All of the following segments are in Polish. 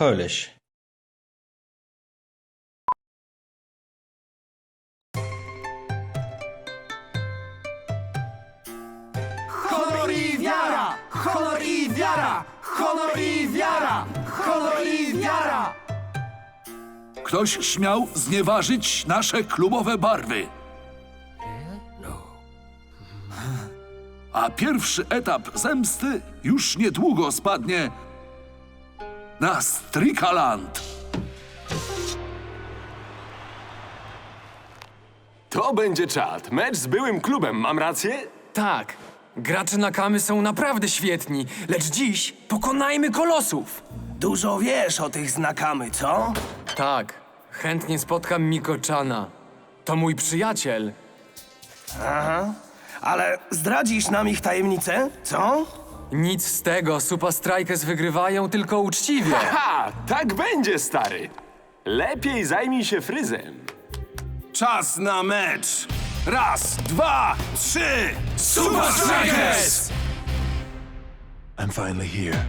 Polish. Honor i wiara! Honor i wiara! Honor i wiara! Honor i wiara! Ktoś śmiał znieważyć nasze klubowe barwy. A pierwszy etap zemsty już niedługo spadnie na Strikaland. To będzie czad. Mecz z byłym klubem, mam rację? Tak, gracze Nakamy są naprawdę świetni, lecz dziś pokonajmy kolosów! Dużo wiesz o tych znakamy, co? Tak, chętnie spotkam Mikoczana. To mój przyjaciel. Ale zdradzisz nam ich tajemnicę, co? Nic z tego, Supa Strikers wygrywają tylko uczciwie. Ha! Tak będzie, stary. Lepiej zajmij się fryzem. Czas na mecz. Raz, dwa, trzy. Super Strikers! I'm finally here.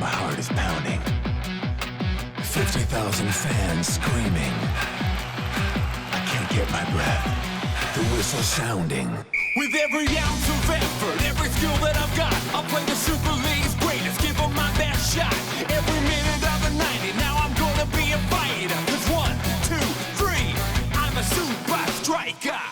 My heart is pounding. 50,000 fans screaming. I can't get my breath. The whistle sounding. With every ounce of effort, every skill that I've got, I'll play the Super League's greatest, give 'em my best shot. Every minute of the 90, now I'm gonna be a fighter. Cause one, two, three, I'm a super. Striker.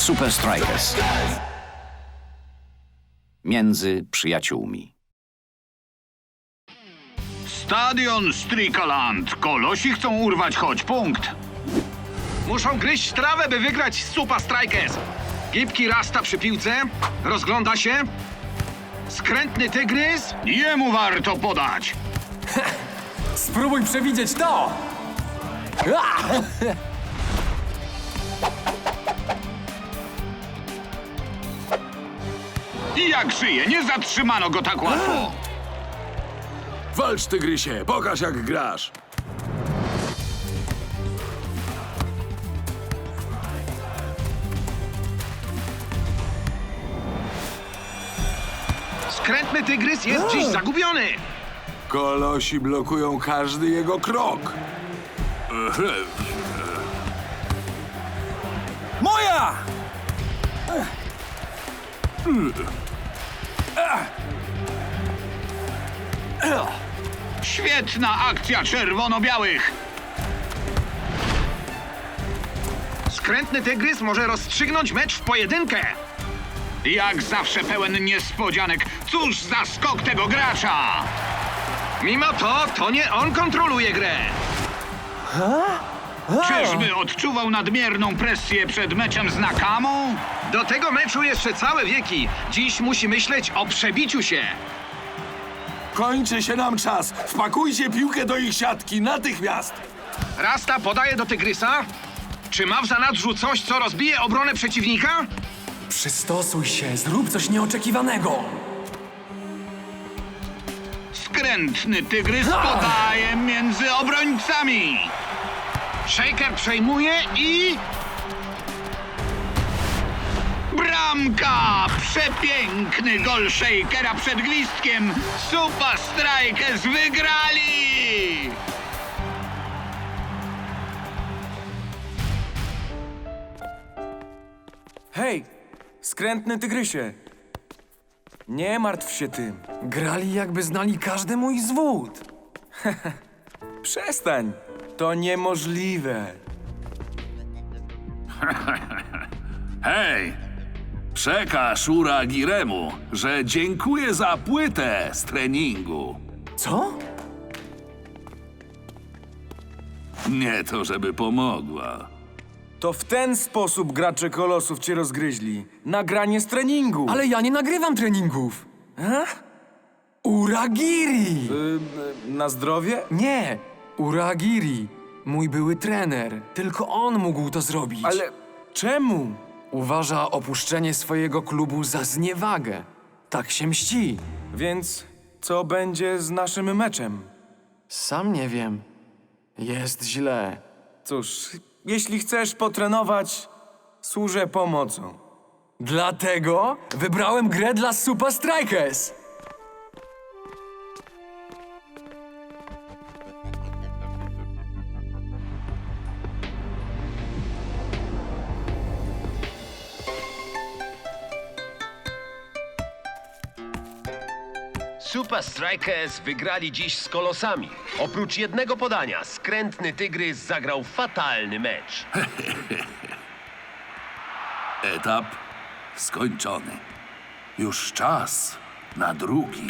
Super Super Strikers. Między przyjaciółmi. Stadion Strikaland. Kolosi chcą urwać choć punkt. Muszą gryźć trawę, by wygrać z Supa Strikers. Gipki rasta przy piłce, rozgląda się. Skrętny tygrys, jemu warto podać. Spróbuj przewidzieć to! Ah! I jak żyje, nie zatrzymano go tak łatwo. Walcz, tygrysie, pokaż jak grasz. Skrętny tygrys jest dziś zagubiony. Kolosi blokują każdy jego krok. Moja! Świetna akcja czerwono-białych. Skrętny tygrys może rozstrzygnąć mecz w pojedynkę. Jak zawsze pełen niespodzianek. Cóż za skok tego gracza! Mimo to, to nie on kontroluje grę. Czyżby odczuwał nadmierną presję przed meczem z Nakamą? Do tego meczu jeszcze całe wieki. Dziś musi myśleć o przebiciu się. Kończy się nam czas. Wpakujcie piłkę do ich siatki natychmiast. Rasta podaje do Tygrysa. Czy ma w zanadrzu coś, co rozbije obronę przeciwnika? Przystosuj się, zrób coś nieoczekiwanego. Skrętny Tygrys podaje między obrońcami. Shaker przejmuje i... Bramka! Przepiękny gol Shakera przed gwizdkiem. Super Strikers wygrali! Hej, skrętny tygrysie. Nie martw się tym. Grali jakby znali każdy mój zwód. Przestań. To niemożliwe. Hej! Przekaż Ura Giremu, że dziękuję za płytę z treningu. Co? Nie to, żeby pomogła. To w ten sposób gracze kolosów cię rozgryźli. Nagranie z treningu. Ale ja nie nagrywam treningów. A? Uragiri! Y, y, na zdrowie? Nie, Uragiri. Mój były trener. Tylko on mógł to zrobić. Ale czemu? Uważa opuszczenie swojego klubu za zniewagę. Tak się mści. Więc co będzie z naszym meczem? Sam nie wiem. Jest źle. Cóż, jeśli chcesz potrenować, służę pomocą. Dlatego wybrałem grę dla Super Strikers. Strikers wygrali dziś z Kolosami. Oprócz jednego podania, skrętny Tygrys zagrał fatalny mecz. Etap skończony. Już czas na drugi.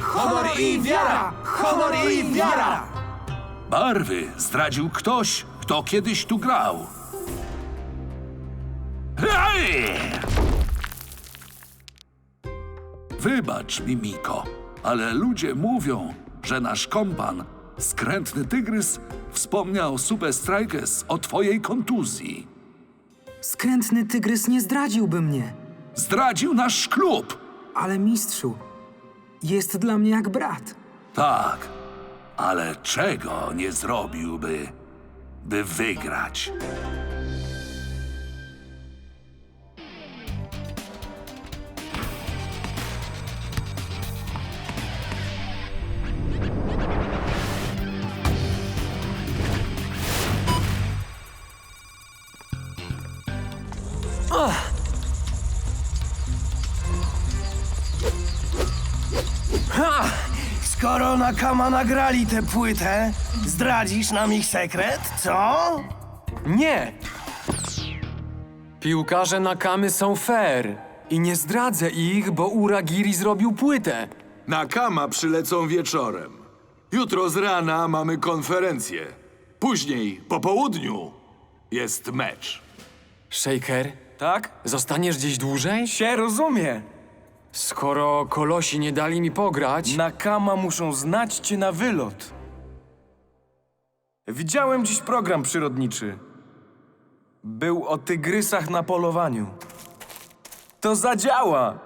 Honor i wiara! Honor i wiara! Barwy zdradził ktoś, kto kiedyś tu grał. Hej! Wybacz mi, Miko, ale ludzie mówią, że nasz kompan, skrętny tygrys, wspomniał Super Strikers o twojej kontuzji. Skrętny tygrys nie zdradziłby mnie, Zdradził nasz klub. ale mistrzu, jest dla mnie jak brat. Tak, ale czego nie zrobiłby, by wygrać? Skoro Nakama nagrali tę płytę, zdradzisz nam ich sekret, co? Nie! Piłkarze Nakamy są fair. I nie zdradzę ich, bo Uragiri zrobił płytę. Nakama przylecą wieczorem. Jutro z rana mamy konferencję. Później, po południu, jest mecz. Shaker, Tak? zostaniesz gdzieś dłużej? Się rozumie. Skoro kolosi nie dali mi pograć, Nakama muszą znać cię na wylot. Widziałem dziś program przyrodniczy. Był o tygrysach na polowaniu. To zadziała!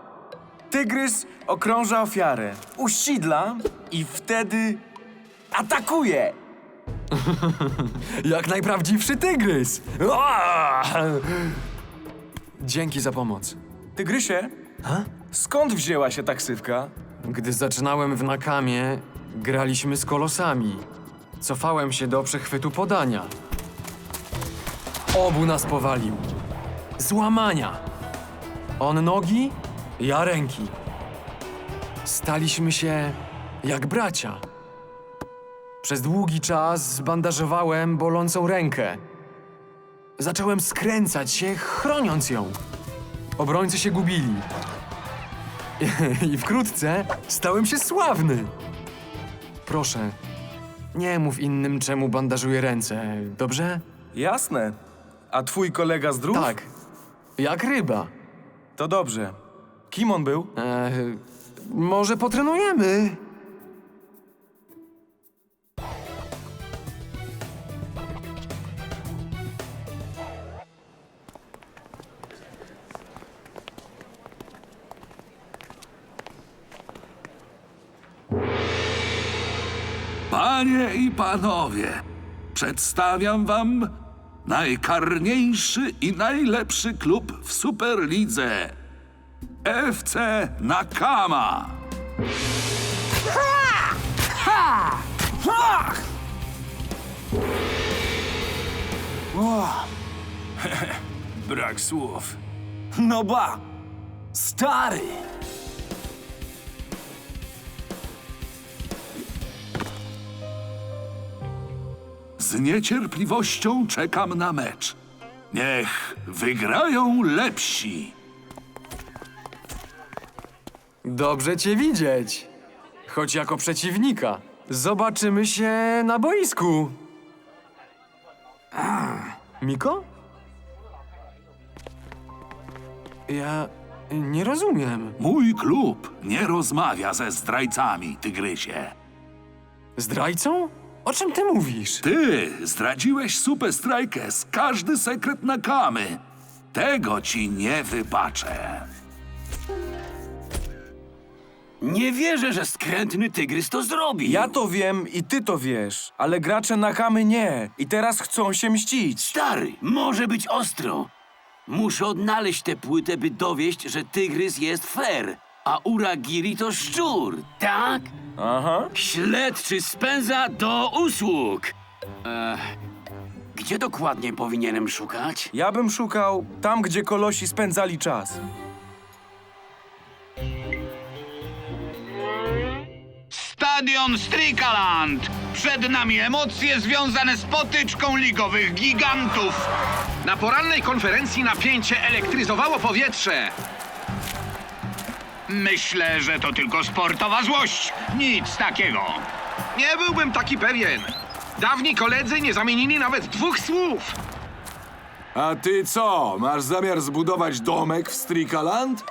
Tygrys okrąża ofiarę, usidla i wtedy atakuje! jak najprawdziwszy tygrys. Ua! Dzięki za pomoc. Tygrysie, skąd wzięła się taksywka? Gdy zaczynałem w Nakamie, graliśmy z kolosami. Cofałem się do przechwytu podania. Obu nas powalił. Złamania. On nogi, ja ręki. Staliśmy się jak bracia. Przez długi czas zbandażowałem bolącą rękę. Zacząłem skręcać się, chroniąc ją. Obrońcy się gubili. I wkrótce stałem się sławny. Proszę, nie mów innym, czemu bandażuję ręce, dobrze? Jasne. A twój kolega zdrów? Tak, jak ryba. To dobrze. Kim on był? E, może potrenujemy? Panie i panowie, przedstawiam wam najkarniejszy i najlepszy klub w Superlidze. FC Nakama. Brak słów. No ba! Stary! Z niecierpliwością czekam na mecz. Niech wygrają lepsi. Dobrze cię widzieć. Choć jako przeciwnika. Zobaczymy się na boisku. Miko? Ja nie rozumiem. Mój klub nie rozmawia ze zdrajcami, tygrysie. Zdrajcą? O czym ty mówisz? Ty zdradziłeś Super Strikers każdy sekret Nakamy. Tego ci nie wybaczę. Nie wierzę, że skrętny tygrys to zrobi. Ja to wiem i ty to wiesz, ale gracze Nakamy nie. I teraz chcą się mścić. Stary, może być ostro. Muszę odnaleźć tę płytę, by dowieść, że tygrys jest fair, a Uragiri to szczur, tak? Aha. Śledczy spędza do usług. Ech, gdzie dokładnie powinienem szukać? Ja bym szukał tam, gdzie kolosi spędzali czas. Stadion Strikaland! Przed nami emocje związane z potyczką ligowych gigantów. Na porannej konferencji napięcie elektryzowało powietrze. Myślę, że to tylko sportowa złość. Nic takiego. Nie byłbym taki pewien. Dawni koledzy nie zamienili nawet dwóch słów. A ty co? Masz zamiar zbudować domek w Strikaland?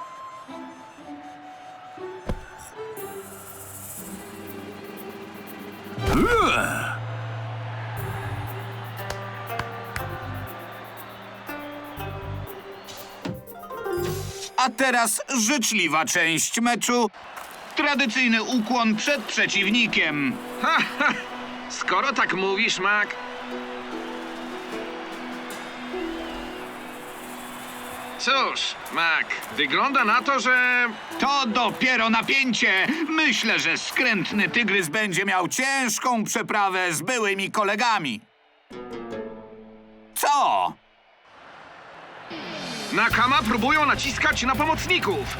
A teraz życzliwa część meczu. Tradycyjny ukłon przed przeciwnikiem. Ha, ha. Skoro tak mówisz, Mac, Cóż, Mac, wygląda na to, że To dopiero napięcie. Myślę, że skrętny tygrys będzie miał ciężką przeprawę z byłymi kolegami. Co? Nakama próbują naciskać na pomocników.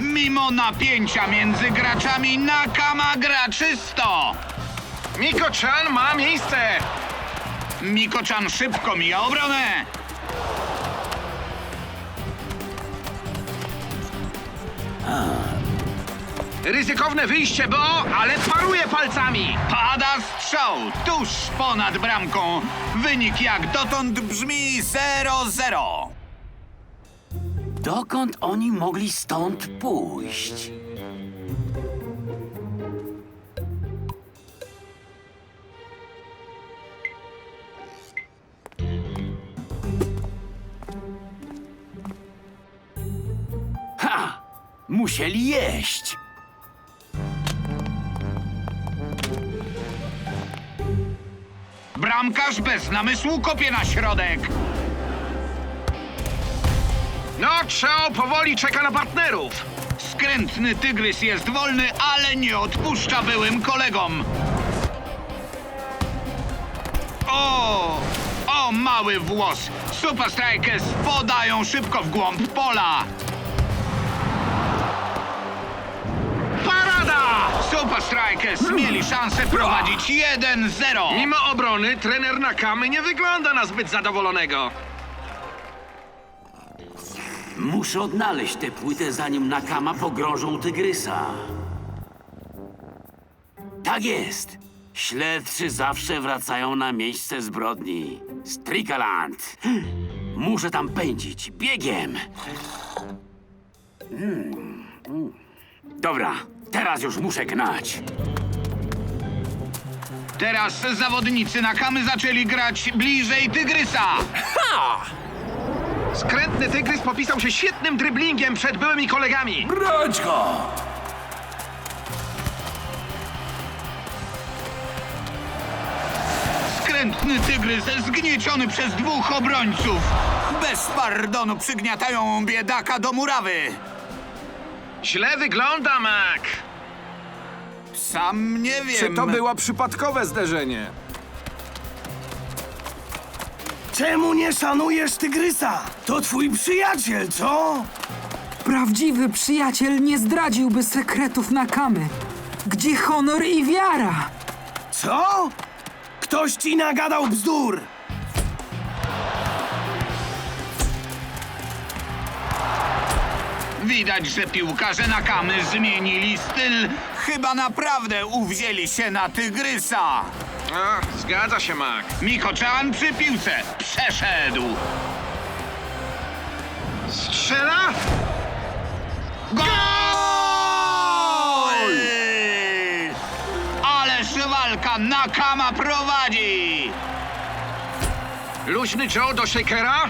Mimo napięcia między graczami Nakama gra czysto. Miko-chan ma miejsce. Miko-chan szybko mija obronę. Ryzykowne wyjście, bo... ale paruje palcami. Pada strzał tuż ponad bramką. Wynik jak dotąd brzmi 0-0. Dokąd oni mogli stąd pójść? Ha! Musieli jeść. Bramkarz bez namysłu kopie na środek. No, Trzeo powoli czeka na partnerów. Skrętny tygrys jest wolny, ale nie odpuszcza byłym kolegom. O! O, mały włos! Super Strikers podają szybko w głąb pola. Parada! Super Strikers mieli szansę prowadzić 1-0. Mimo obrony, trener Nakamy nie wygląda na zbyt zadowolonego. Muszę odnaleźć tę płytę, zanim Nakama pogrążą tygrysa. Tak jest. Śledczy zawsze wracają na miejsce zbrodni. Strikaland. Muszę tam pędzić. Biegiem. Dobra, teraz już muszę gnać. Teraz zawodnicy Nakamy zaczęli grać bliżej tygrysa. Skrętny tygrys popisał się świetnym dryblingiem przed byłymi kolegami. Brać go! Skrętny tygrys zgnieciony przez dwóch obrońców. Bez pardonu przygniatają biedaka do murawy. Źle wygląda, Mac. Sam nie wiem. Czy to było przypadkowe zderzenie? Czemu nie szanujesz tygrysa? To twój przyjaciel, co? Prawdziwy przyjaciel nie zdradziłby sekretów Nakamy. Gdzie honor i wiara? Co? Ktoś ci nagadał bzdur! Widać, że piłkarze Nakamy zmienili styl. Chyba naprawdę uwzięli się na tygrysa. A, zgadza się, Mac. Miko-chan przy piłce. Przeszedł. Strzela? Gol! Ależ walka Nakama prowadzi. Luźny Joe do Shakera?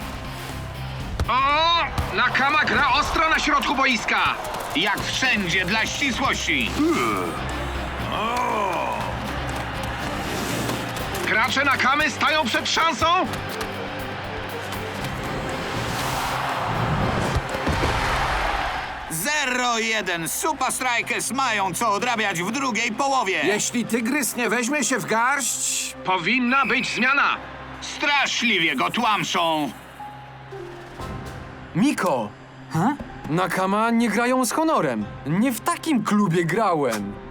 O! Nakama gra ostro na środku boiska. Jak wszędzie dla ścisłości. Gracze Nakamy stają przed szansą? Zero jeden. Super Strikers mają co odrabiać w drugiej połowie. Jeśli tygrys nie weźmie się w garść... Powinna być zmiana. Straszliwie go tłamszą. Miko! Ha? Nakama nie grają z honorem. Nie w takim klubie grałem.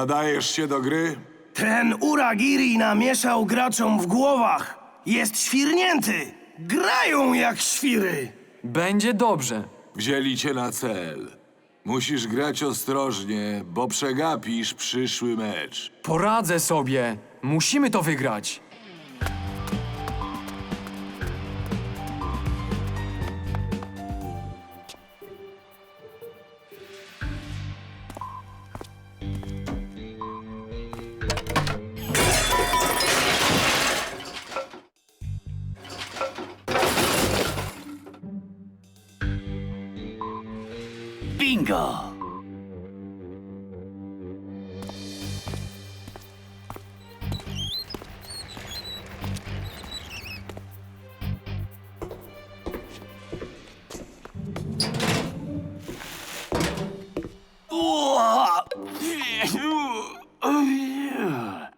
Nadajesz się do gry? Ten Uragiri namieszał graczom w głowach. Jest świrnięty. Grają jak świry. Będzie dobrze. Wzięli cię na cel. Musisz grać ostrożnie, bo przegapisz przyszły mecz. Poradzę sobie. Musimy to wygrać. Bingo!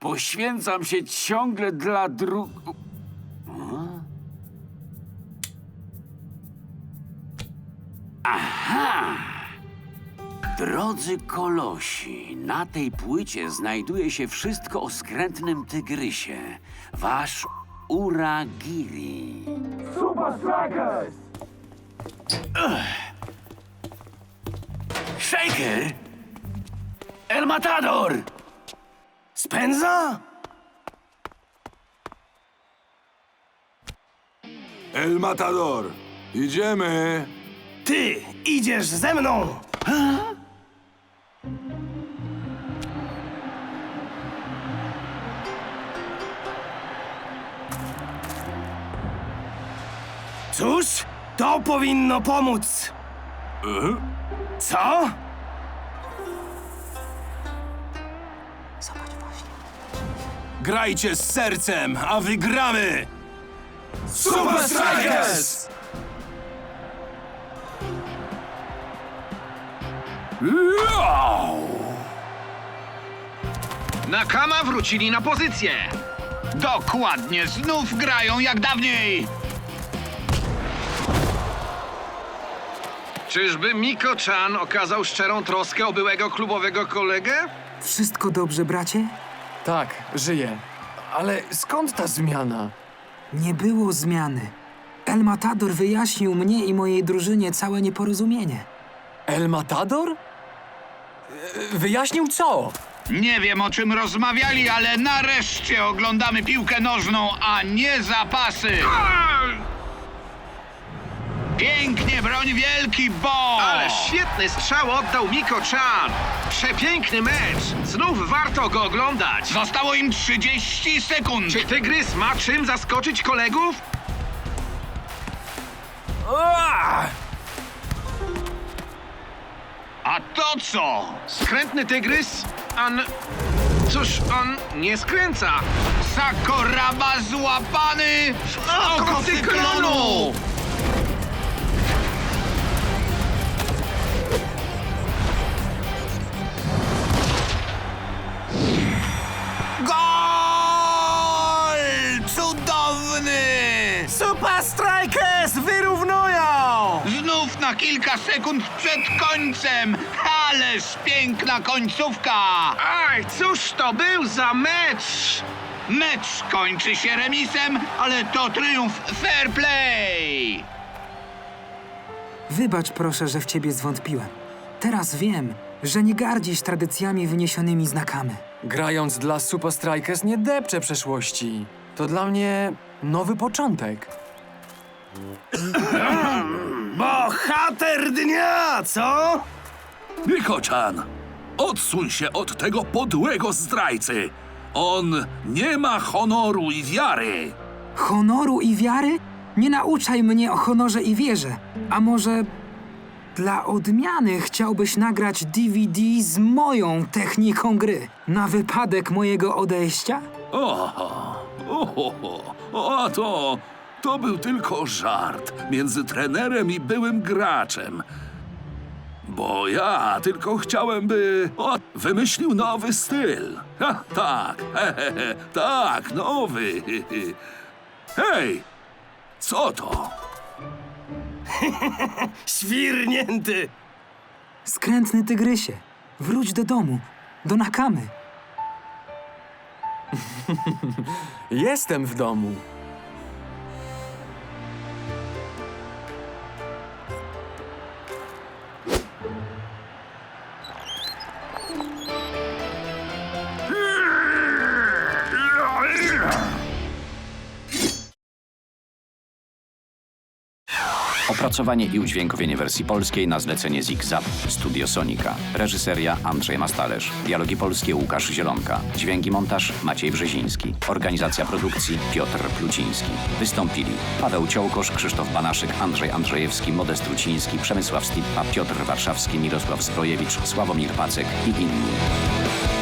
Poświęcam się ciągle dla dru... Drodzy kolosi, na tej płycie znajduje się wszystko o skrętnym tygrysie. Wasz Uragiri. Super Strikers! Shaker! El Matador! Spędza? El Matador, idziemy! Ty idziesz ze mną. Cóż, to powinno pomóc. Co? Grajcie z sercem, a wygramy! Super Strikers! Nakama wrócili na pozycję. Dokładnie, znów grają jak dawniej. Czyżby Miko-chan okazał szczerą troskę o byłego klubowego kolegę? Wszystko dobrze, bracie? Tak, żyję. Ale skąd ta zmiana? Nie było zmiany. El Matador wyjaśnił mnie i mojej drużynie całe nieporozumienie. El Matador? E, Wyjaśnił co? Nie wiem o czym rozmawiali, ale nareszcie oglądamy piłkę nożną, a nie zapasy. Pięknie broń wielki bo! Ale świetny strzał oddał Miko-chan. Przepiękny mecz. Znów warto go oglądać. Zostało im 30 sekund. Czy Tygrys ma czym zaskoczyć kolegów? A to co? Skrętny Tygrys? An... Cóż, on nie skręca. Sakoraba złapany w oko cyklonu! Kilka sekund przed końcem! Ależ piękna końcówka! Aj, cóż to był za mecz? Mecz kończy się remisem, ale to triumf fair play! Wybacz proszę, że w ciebie zwątpiłem. Teraz wiem, że nie gardzisz tradycjami wyniesionymi z Nakamy. Grając dla Super Strikers nie depczę przeszłości. To dla mnie nowy początek. Bohater dnia, co? Miko-chan, odsuń się od tego podłego zdrajcy. On nie ma honoru i wiary. Honoru i wiary? Nie nauczaj mnie o honorze i wierze. A może dla odmiany chciałbyś nagrać DVD z moją techniką gry na wypadek mojego odejścia? O, o, o, a to, to był tylko żart między trenerem i byłym graczem. Bo ja tylko chciałem, by o, wymyślił nowy styl. Ha, tak, he, he, he, tak, nowy. Hej, co to? Świrnięty! Skrętny tygrysie, wróć do domu, do Nakamy. Jestem w domu. Opracowanie i udźwiękowienie wersji polskiej na zlecenie ZigZap Studio Sonika. Reżyseria Andrzej Mastalerz. Dialogi polskie Łukasz Zielonka. Dźwięki montaż Maciej Brzeziński. Organizacja produkcji Piotr Pluciński. Wystąpili Paweł Ciołkosz, Krzysztof Banaszyk, Andrzej Andrzejewski, Modest Truciński, Przemysław Stippa, Piotr Warszawski, Mirosław Zbrojewicz, Sławomir Pacek i inni.